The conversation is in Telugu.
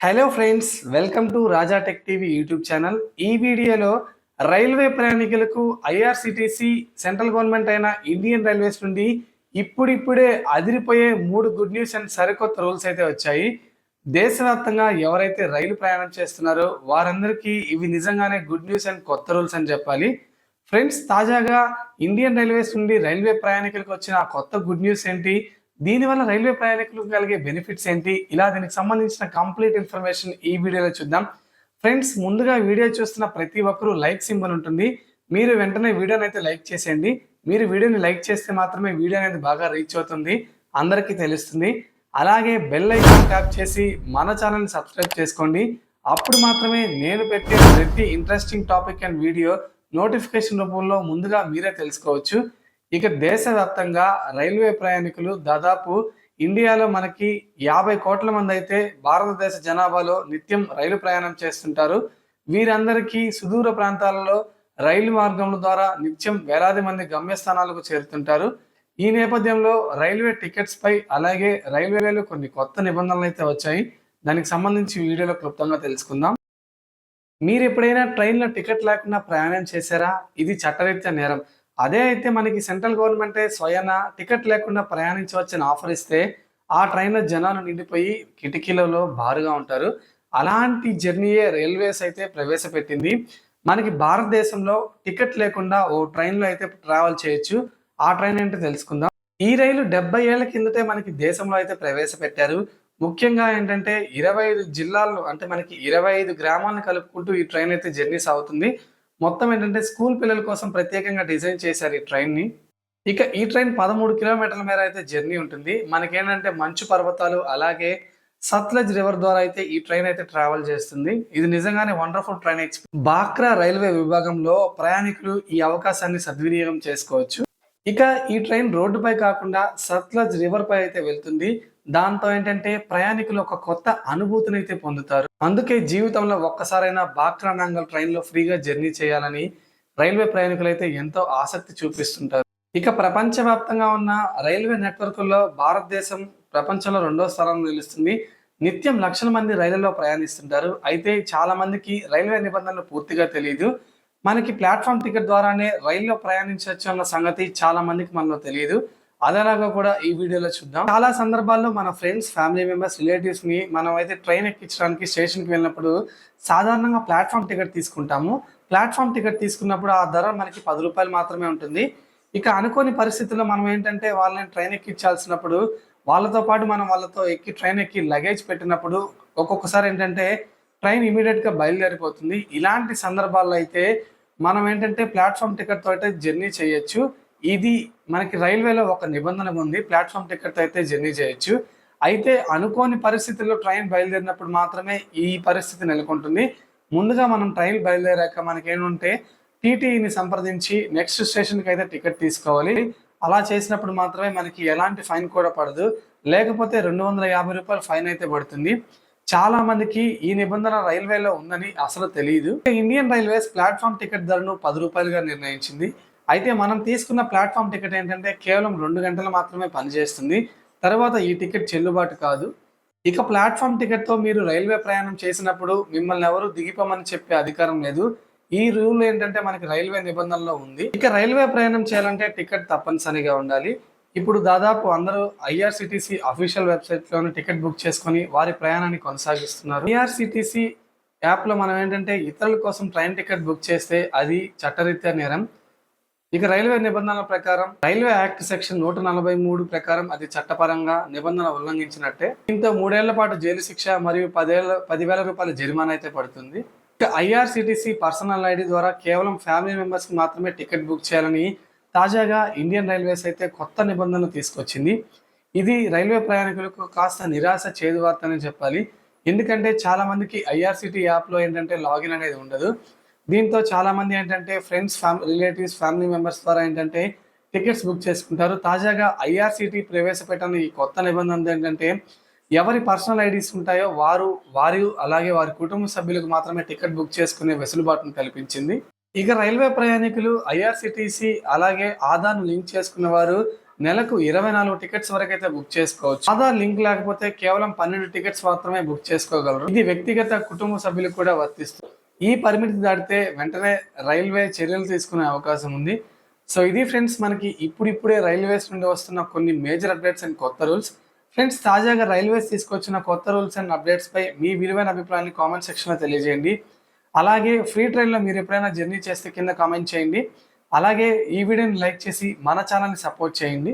Hello friends welcome to Raja tech TV YouTube channel ఈ వీడియోలో రైల్వే ప్రయాణికులకు ఐఆర్సిటిసి సెంట్రల్ గవర్నమెంట్ అయిన ఇండియన్ రైల్వేస్ నుండి ఇప్పుడిప్పుడే అదిరిపోయే మూడు గుడ్ న్యూస్ అండ్ సరికొత్త రూల్స్ అయితే వచ్చాయి. దేశవ్యాప్తంగా ఎవరైతే రైలు ప్రయాణం చేస్తున్నారో వారందరికీ ఇవి నిజంగానే గుడ్ న్యూస్ అండ్ కొత్త రూల్స్ అని చెప్పాలి. ఫ్రెండ్స్ తాజాగా ఇండియన్ రైల్వేస్ నుండి రైల్వే ప్రయాణికులకు వచ్చిన కొత్త గుడ్ న్యూస్ ఏంటి? దీనివల్ల రైల్వే ప్రయాణికులకు కలిగే బెనిఫిట్స్ ఏంటి? ఇలా దీనికి సంబంధించిన కంప్లీట్ ఇన్ఫర్మేషన్ ఈ వీడియోలో చూద్దాం. ఫ్రెండ్స్ ముందుగా వీడియో చూస్తున్న ప్రతి ఒక్కరూ లైక్ సింబల్ ఉంటుంది. మీరు వెంటనే వీడియోని అయితే లైక్ చేసేయండి. మీరు వీడియోని లైక్ చేస్తే మాత్రమే వీడియో అనేది బాగా రీచ్ అవుతుంది. అందరికీ తెలుస్తుంది. అలాగే బెల్ ఐకాన్ ట్యాప్ చేసి మన ఛానల్ని సబ్స్క్రైబ్ చేసుకోండి. అప్పుడు మాత్రమే నేను పెట్టే ప్రతి interesting topic and video notification రూపంలో ముందుగా మీరే తెలుసుకోవచ్చు. ఇక దేశవ్యాప్తంగా రైల్వే ప్రయాణికులు దాదాపు ఇండియాలో మనకి యాభై కోట్ల మంది అయితే భారతదేశ జనాభాలో నిత్యం రైలు ప్రయాణం చేస్తుంటారు. వీరందరికీ సుదూర ప్రాంతాలలో రైలు మార్గముల ద్వారా నిత్యం వేలాది మంది గమ్యస్థానాలకు చేరుతుంటారు. ఈ నేపథ్యంలో రైల్వే టికెట్స్ పై అలాగే రైల్వేలో కొన్ని కొత్త నిబంధనలు అయితే వచ్చాయి. దానికి సంబంధించి వీడియోలో క్లుప్తంగా తెలుసుకుందాం. మీరు ఎప్పుడైనా ట్రైన్లో టికెట్ లేకుండా ప్రయాణం చేశారా? ఇది చట్టరీత్యా నేరం. అదే అయితే మనకి సెంట్రల్ గవర్నమెంటే స్వయాన టికెట్ లేకుండా ప్రయాణించవచ్చని ఆఫర్ ఇస్తే ఆ ట్రైన్లో జనాలు నిండిపోయి కిటికీలలో భారుగా ఉంటారు. అలాంటి జర్నీయే రైల్వేస్ అయితే ప్రవేశపెట్టింది. మనకి భారతదేశంలో టికెట్ లేకుండా ఓ ట్రైన్లో అయితే ట్రావెల్ చేయొచ్చు. ఆ ట్రైన్ ఏంటో తెలుసుకుందాం. ఈ రైలు డెబ్బై ఏళ్ళ కిందటే మనకి దేశంలో అయితే ప్రవేశపెట్టారు. ముఖ్యంగా ఏంటంటే ఇరవై ఐదు జిల్లాల్లో అంటే మనకి ఇరవై ఐదు గ్రామాలను కలుపుకుంటూ ఈ ట్రైన్ అయితే జర్నీ సాగుతుంది. మొత్తం ఏంటంటే స్కూల్ పిల్లల కోసం ప్రత్యేకంగా డిజైన్ చేశారు ఈ ట్రైన్ని. ఇక ఈ ట్రైన్ పదమూడు కిలోమీటర్ల మేర అయితే జర్నీ ఉంటుంది. మనకేంటంటే మంచు పర్వతాలు అలాగే సత్లజ్ రివర్ ద్వారా అయితే ఈ ట్రైన్ అయితే ట్రావెల్ చేస్తుంది. ఇది నిజంగానే వండర్ఫుల్ ట్రైన్ ఎక్స్పీరియన్స్ బాక్రా రైల్వే విభాగంలో ప్రయాణికులు ఈ అవకాశాన్ని సద్వినియోగం చేసుకోవచ్చు. ఇక ఈ ట్రైన్ రోడ్డుపై కాకుండా సత్లజ్ రివర్పై అయితే వెళ్తుంది. దాంతో ఏంటంటే ప్రయాణికులు ఒక కొత్త అనుభూతిని అయితే పొందుతారు. అందుకే జీవితంలో ఒక్కసారైనా బాక్రా నాంగల్ ట్రైన్లో ఫ్రీగా జర్నీ చేయాలని రైల్వే ప్రయాణికులు అయితే ఎంతో ఆసక్తి చూపిస్తుంటారు. ఇక ప్రపంచవ్యాప్తంగా ఉన్న రైల్వే నెట్వర్క్లో భారతదేశం ప్రపంచంలో రెండో స్థానంలో నిలుస్తుంది. నిత్యం లక్షల మంది రైళ్ళలో ప్రయాణిస్తుంటారు. అయితే చాలా మందికి రైల్వే నిబంధనలు పూర్తిగా తెలియదు మనకి ప్లాట్ఫామ్ టికెట్ ద్వారానే రైల్లో ప్రయాణించవచ్చు అన్న సంగతి చాలా మందికి మనలో తెలియదు. అదేలాగా కూడా ఈ వీడియోలో చూద్దాం. చాలా సందర్భాల్లో మన ఫ్రెండ్స్ ఫ్యామిలీ మెంబర్స్ రిలేటివ్స్ని మనం అయితే ట్రైన్ ఎక్కించడానికి స్టేషన్కి వెళ్ళినప్పుడు సాధారణంగా ప్లాట్ఫామ్ టికెట్ తీసుకుంటాము. ప్లాట్ఫామ్ టికెట్ తీసుకున్నప్పుడు ఆ ధర మనకి పది రూపాయలు మాత్రమే ఉంటుంది. ఇక అనుకోని పరిస్థితుల్లో మనం ఏంటంటే వాళ్ళని ట్రైన్ ఎక్కించాల్సినప్పుడు వాళ్ళతో పాటు మనం వాళ్ళతో ఎక్కి ట్రైన్ ఎక్కి లగేజ్ పెట్టినప్పుడు ఒక్కొక్కసారి ఏంటంటే ట్రైన్ ఇమీడియట్గా బయలుదేరిపోతుంది. ఇలాంటి సందర్భాల్లో అయితే మనం ఏంటంటే ప్లాట్ఫామ్ టికెట్తో అయితే జర్నీ చేయొచ్చు. ఇది మనకి రైల్వేలో ఒక నిబంధన ఉంది. ప్లాట్ఫామ్ టికెట్ అయితే జర్నీ చేయొచ్చు. అయితే అనుకోని పరిస్థితుల్లో ట్రైన్ బయలుదేరినప్పుడు మాత్రమే ఈ పరిస్థితి నెలకొంటుంది. ముందుగా మనం ట్రైన్ బయలుదేరాక మనకేముంటే టీటీఈని సంప్రదించి నెక్స్ట్ స్టేషన్కి అయితే టికెట్ తీసుకోవాలి. అలా చేసినప్పుడు మాత్రమే మనకి ఎలాంటి ఫైన్ కూడా పడదు. లేకపోతే రెండు వందల యాభై రూపాయలు ఫైన్ అయితే పడుతుంది. చాలా మందికి ఈ నిబంధన రైల్వేలో ఉందని అసలు తెలియదు ఇండియన్ రైల్వేస్ ప్లాట్ఫామ్ టికెట్ ధరను పది రూపాయలుగా నిర్ణయించింది. అయితే మనం తీసుకున్న ప్లాట్ఫామ్ టికెట్ ఏంటంటే కేవలం రెండు గంటలు మాత్రమే పనిచేస్తుంది. తర్వాత ఈ టికెట్ చెల్లుబాటు కాదు. ఇక ప్లాట్ఫామ్ టికెట్తో మీరు రైల్వే ప్రయాణం చేసినప్పుడు మిమ్మల్ని ఎవరు దిగిపోమని చెప్పే అధికారం లేదు. ఈ రూల్ ఏంటంటే మనకి రైల్వే నిబంధనలో ఉంది. ఇక రైల్వే ప్రయాణం చేయాలంటే టికెట్ తప్పనిసరిగా ఉండాలి. ఇప్పుడు దాదాపు అందరూ IRCTC official website ticket book చేసుకొని వారి ప్రయాణాన్ని కొనసాగిస్తున్నారు. ఐఆర్సిటిసి యాప్లో మనం ఏంటంటే ఇతరుల కోసం ట్రైన్ టికెట్ బుక్ చేస్తే అది చట్టరీత్యా నేరం. ఇక రైల్వే నిబంధనల ప్రకారం రైల్వే యాక్ట్ సెక్షన్ నూట నలభై మూడు ప్రకారం అది చట్టపరంగా నిబంధన ఉల్లంఘించినట్టే. దీంతో మూడేళ్ళ పాటు జైలు శిక్ష మరియు పదేళ్ళ పదివేల రూపాయల జరిమానా అయితే పడుతుంది. ఇక ఐఆర్సిటిసి పర్సనల్ ఐడి ద్వారా కేవలం ఫ్యామిలీ మెంబర్స్కి మాత్రమే టికెట్ బుక్ చేయాలని తాజాగా ఇండియన్ రైల్వేస్ అయితే కొత్త నిబంధనలు తీసుకొచ్చింది. ఇది రైల్వే ప్రయాణికులకు కాస్త నిరాశ చేదు అని చెప్పాలి. ఎందుకంటే చాలామందికి ఐఆర్సిటీ యాప్లో ఏంటంటే లాగిన్ అనేది ఉండదు. దీంతో చాలామంది ఏంటంటే friends family relatives family members ద్వారా ఏంటంటే టికెట్స్ బుక్ చేసుకుంటారు. తాజాగా ఐఆర్సిటీ ప్రవేశపెట్టిన ఈ కొత్త నిబంధన ఏంటంటే ఎవరి పర్సనల్ ఐడీస్ ఉంటాయో వారు వారు అలాగే వారి కుటుంబ సభ్యులకు మాత్రమే టికెట్ బుక్ చేసుకునే వెసులుబాటును కల్పించింది. ఇక రైల్వే ప్రయాణికులు ఐఆర్సిటీసీ అలాగే ఆధార్ను లింక్ చేసుకున్న వారు నెలకు ఇరవై నాలుగు టికెట్స్ వరకు అయితే బుక్ చేసుకోవచ్చు. ఆధార్ లింక్ లేకపోతే కేవలం పన్నెండు టికెట్స్ మాత్రమే బుక్ చేసుకోగలరు. ఇది వ్యక్తిగత కుటుంబ సభ్యులకు కూడా వర్తిస్తుంది. ఈ పరిమితి దాటితే వెంటనే రైల్వే చర్యలు తీసుకునే అవకాశం ఉంది. సో ఇది ఫ్రెండ్స్ మనకి ఇప్పుడిప్పుడే రైల్వేస్ నుండి వస్తున్న కొన్ని మేజర్ అప్డేట్స్ అండ్ కొత్త రూల్స్. ఫ్రెండ్స్ తాజాగా రైల్వేస్ తీసుకొచ్చిన కొత్త రూల్స్ అండ్ అప్డేట్స్ పై మీ విలువైన అభిప్రాయాన్ని కామెంట్ సెక్షన్లో తెలియజేయండి. అలాగే ఫ్రీ ట్రైన్లో మీరు ఎప్పుడైనా జర్నీ చేస్తే కింద కామెంట్ చేయండి. అలాగే ఈ వీడియోని లైక్ చేసి మన ఛానల్ని సపోర్ట్ చేయండి.